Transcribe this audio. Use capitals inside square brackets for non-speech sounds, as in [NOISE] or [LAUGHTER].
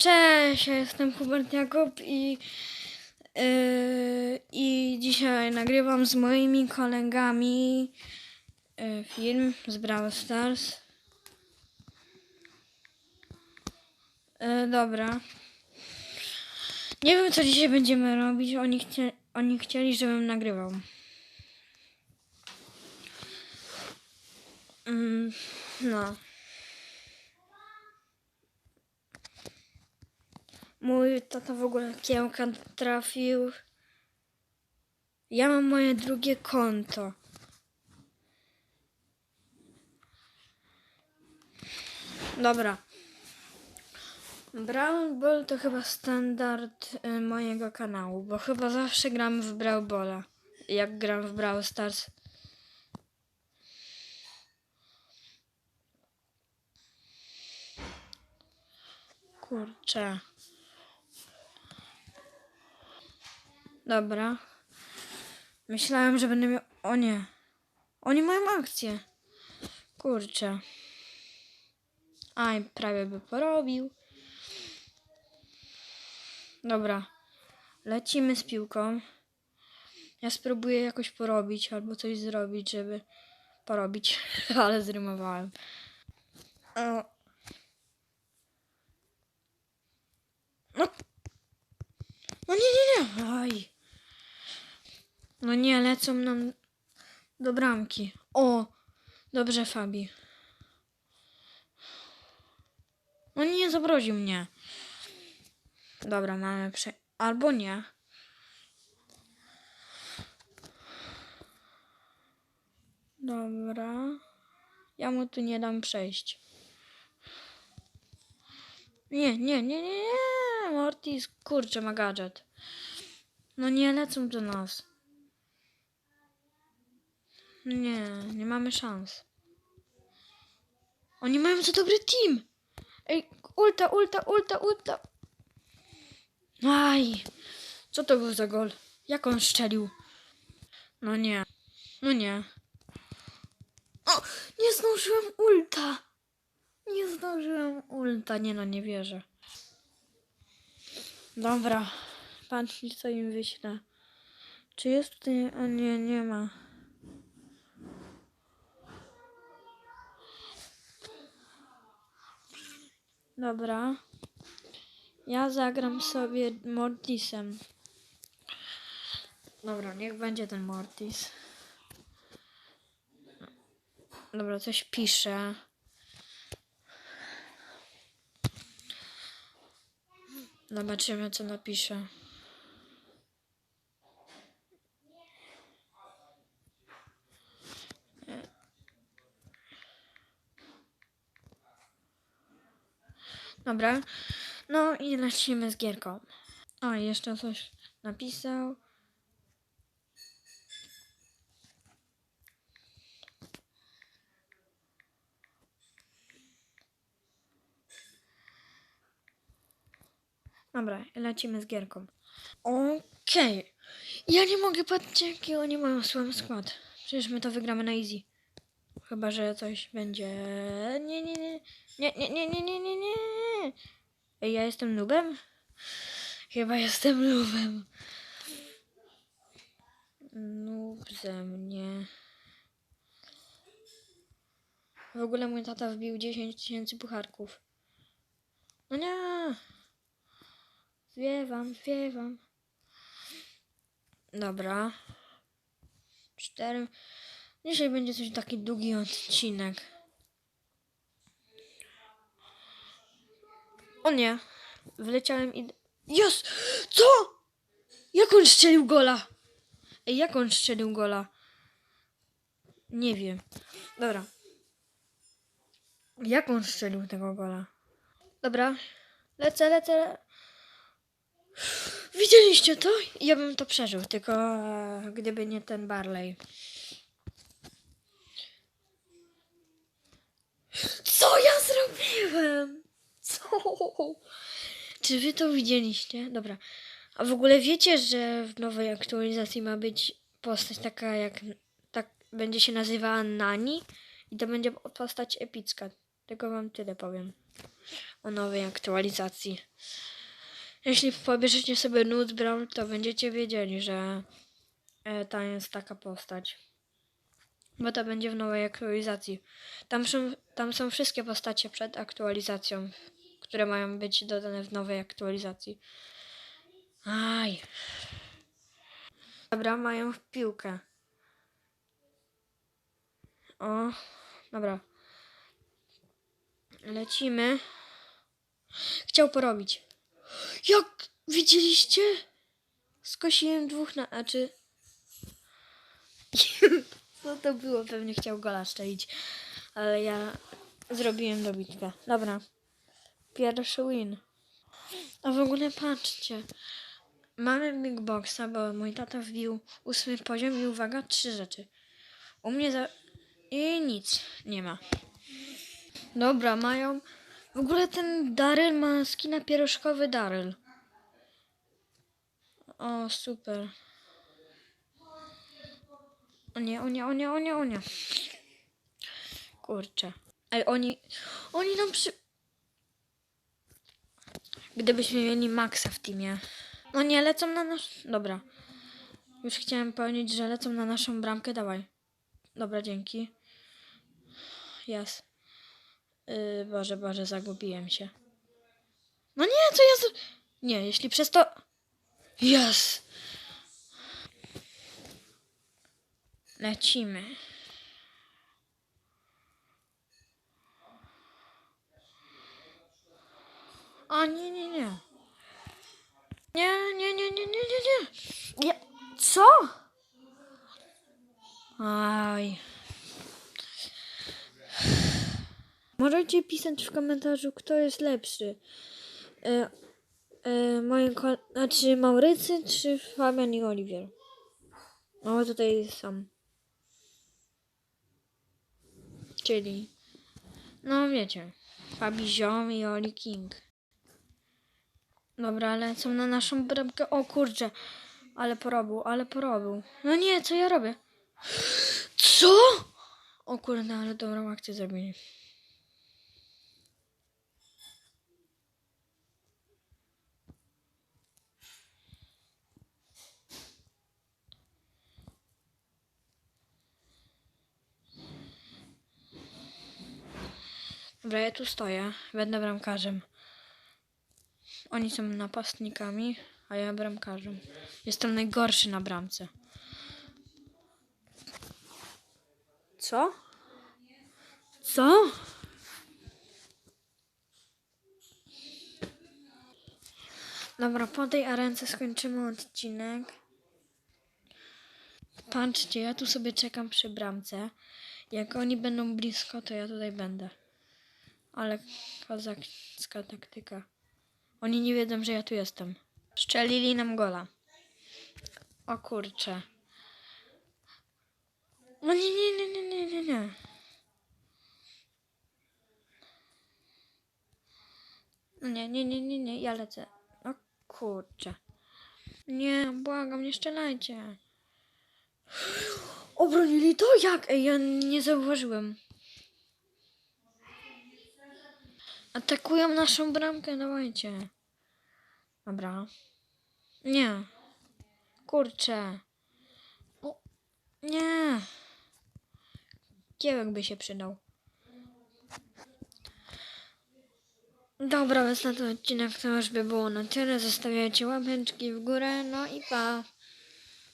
Cześć, ja jestem Hubert Jakub i, yy, i dzisiaj nagrywam z moimi kolegami yy, film z Brawl Stars. Yy, dobra. Nie wiem, co dzisiaj będziemy robić. Oni, chcie, oni chcieli, żebym nagrywał. Mm, no. Mój tata w ogóle kiełka trafił. Ja mam moje drugie konto. Dobra. Brawl Ball to chyba standard y, mojego kanału, bo chyba zawsze gram w Brawl Balla, jak gram w Brawl Stars. Kurczę. Dobra. Myślałem, że będę miał... O nie. Oni mają akcję. Kurczę. Aj, prawie by porobił. Dobra. Lecimy z piłką. Ja spróbuję jakoś porobić albo coś zrobić, żeby porobić, [LAUGHS] ale zrymowałem. O. No. No nie, nie, nie. Aj. No nie, lecą nam do bramki. O, dobrze, Fabi. No nie zabroził mnie. Dobra, mamy prze... Albo nie. Dobra. Ja mu tu nie dam przejść. Nie, nie, nie, nie, nie. Mortis, kurczę, ma gadżet. No nie lecą do nas. Nie, nie mamy szans. Oni mają za dobry team. Ej, ulta, ulta, ulta, ulta. Aj, co to był za gol? Jak on szczelił? No nie, no nie. O, nie zdążyłem ulta. Nie zdążyłem ulta. Nie no, nie wierzę. Dobra, patrzcie co im wyślę. Czy jest tutaj... A nie, nie ma. Dobra. Ja zagram sobie Mortisem. Dobra, niech będzie ten Mortis. Dobra, coś pisze. Zobaczymy, co napisze. Dobra. No i lecimy z gierką. O, jeszcze coś napisał. Dobra, lecimy z gierką. Okej. Ja nie mogę patrzeć, jaki oni mają słaby skład. Przecież my to wygramy na easy. Chyba, że coś będzie... Nie, nie, nie. Nie, nie, nie, nie, nie, nie, nie. Ej, ja jestem nubem? Chyba jestem nubem. Nub ze mnie. W ogóle mój tata wbił 10 tysięcy pucharków. No nie. Zwiewam, zwiewam. Dobra. Cztery. Dzisiaj będzie coś taki długi odcinek. O nie. Wleciałem i... Jest! Co? Jak on strzelił gola? Ej, jak on strzelił gola? Nie wiem. Dobra. Jak on strzelił tego gola? Dobra. Lecę, lecę. Widzieliście to? Ja bym to przeżył, tylko e, gdyby nie ten Barley. Co ja zrobiłem? Co? Czy wy to widzieliście? Dobra. A w ogóle wiecie, że w nowej aktualizacji ma być postać taka jak... Tak będzie się nazywała Nani i to będzie postać epicka. Tylko wam tyle powiem o nowej aktualizacji. Jeśli pobierzecie sobie Nude Brown, to będziecie wiedzieli, że e, ta jest taka postać. Bo to będzie w nowej aktualizacji. Tam tam są wszystkie postacie przed aktualizacją, które mają być dodane w nowej aktualizacji. Aj. Dobra, mają w piłkę. O, dobra. Lecimy. Chciał porobić. Jak widzieliście? Skosiłem dwóch na. A czy. Co to było? Pewnie chciał gola strzelić. Ale ja zrobiłem dobitkę. Dobra. Pierwszy win. A w ogóle patrzcie. Mamy Big Boxa, bo mój tata wbił ósmy poziom i uwaga, trzy rzeczy. U mnie za... I nic nie ma. Dobra, mają... W ogóle ten Daryl ma skina pierożkowy Daryl. O, super. O nie, o nie, o nie, o nie, o nie. Kurczę. Ej, oni... Oni nam przy... Gdybyśmy mieli Maxa w teamie. No nie, lecą na nasz... Dobra. Już chciałem powiedzieć, że lecą na naszą bramkę. Dawaj. Dobra, dzięki. Jest. Yy, Boże, Boże, zagubiłem się. No nie, co ja z... Nie, jeśli przez to... Jest. Lecimy. O nie, nie, nie. Nie, nie, nie, nie, nie, nie, nie. Ja... Co? Aj. Możecie pisać w komentarzu, kto jest lepszy. E, e, moje znaczy Maurycy czy Fabian i Oliwier? O, tutaj są. Czyli, no wiecie, Fabi Ziom i Oli King. Dobra, lecą na naszą bramkę. O kurczę, ale porobił, ale porobił. No nie, co ja robię? Co? O kurde, ale dobrą akcję zrobili. Dobra, ja tu stoję. Będę bramkarzem. Oni są napastnikami, a ja bramkarzem. Jestem najgorszy na bramce. Co? Co? Dobra, po tej arence skończymy odcinek. Patrzcie, ja tu sobie czekam przy bramce. Jak oni będą blisko, to ja tutaj będę. Ale kozacka taktyka. Oni nie wiedzą, że ja tu jestem. Strzelili nam gola. O kurcze. No nie, nie, nie, nie, nie, nie, nie. No Nie, nie, nie, nie, nie, ja lecę. O kurcze. Nie, błagam, nie strzelajcie. Obronili to? Jak? Ej, ja nie zauważyłem. Atakują naszą bramkę, dawajcie. Dobra. Nie. Kurczę. O, nie. Kiełek by się przydał. Dobra, więc na ten odcinek to już by było na tyle. Zostawiajcie łapeczki w górę, no i pa.